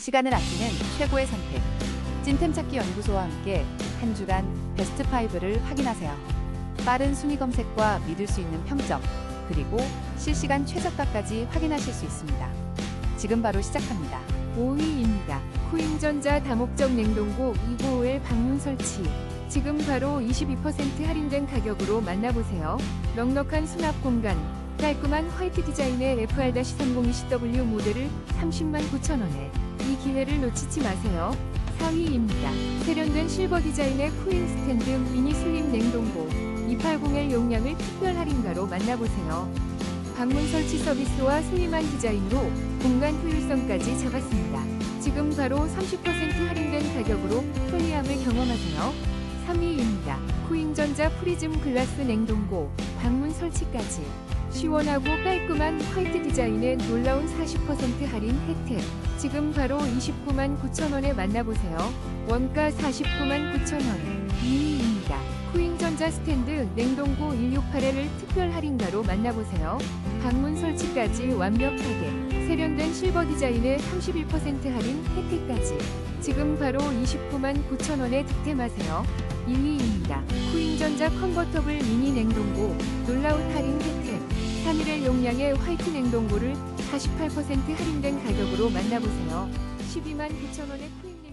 시간을 아끼는 최고의 선택. 찐템 찾기 연구소와 함께 한 주간 베스트 5를 확인하세요. 빠른 순위 검색과 믿을 수 있는 평점, 그리고 실시간 최저가까지 확인하실 수 있습니다. 지금 바로 시작합니다. 5위입니다. 코인전자 다목적 냉동고 295엘 방문 설치. 지금 바로 22% 할인된 가격으로 만나보세요. 넉넉한 수납 공간, 깔끔한 화이트 디자인의 FR-302CW 모델을 30만 9천 원에 이 기회를 놓치지 마세요. 4위입니다. 세련된 실버 디자인의 코인 스탠드 미니 슬림 냉동고 280의 용량을 특별 할인가로 만나보세요. 방문 설치 서비스와 슬림한 디자인으로 공간 효율성까지 잡았습니다. 지금 바로 30% 할인된 가격으로 편리함을 경험하세요. 3위입니다. 코인전자 프리즘 글라스 냉동고 방문 설치까지 시원하고 깔끔한 화이트 디자인의 놀라운 40% 할인 혜택. 지금 바로 29만 9천 원에 만나보세요. 원가 49만 9천 원. 2위입니다. 코인전자 스탠드 냉동고 168L을 특별 할인가로 만나보세요. 방문 설치까지 완벽하게 실버 디자인의 31% 할인 혜택까지 지금 바로 29만 9천 원에 득템하세요. 2위입니다. 코인전자 컨버터블 미니 냉동고 놀라운 할인 혜택 3일의 용량의 화이트 냉동고를 48% 할인된 가격으로 만나보세요. 12만 9천 원의 코인 냉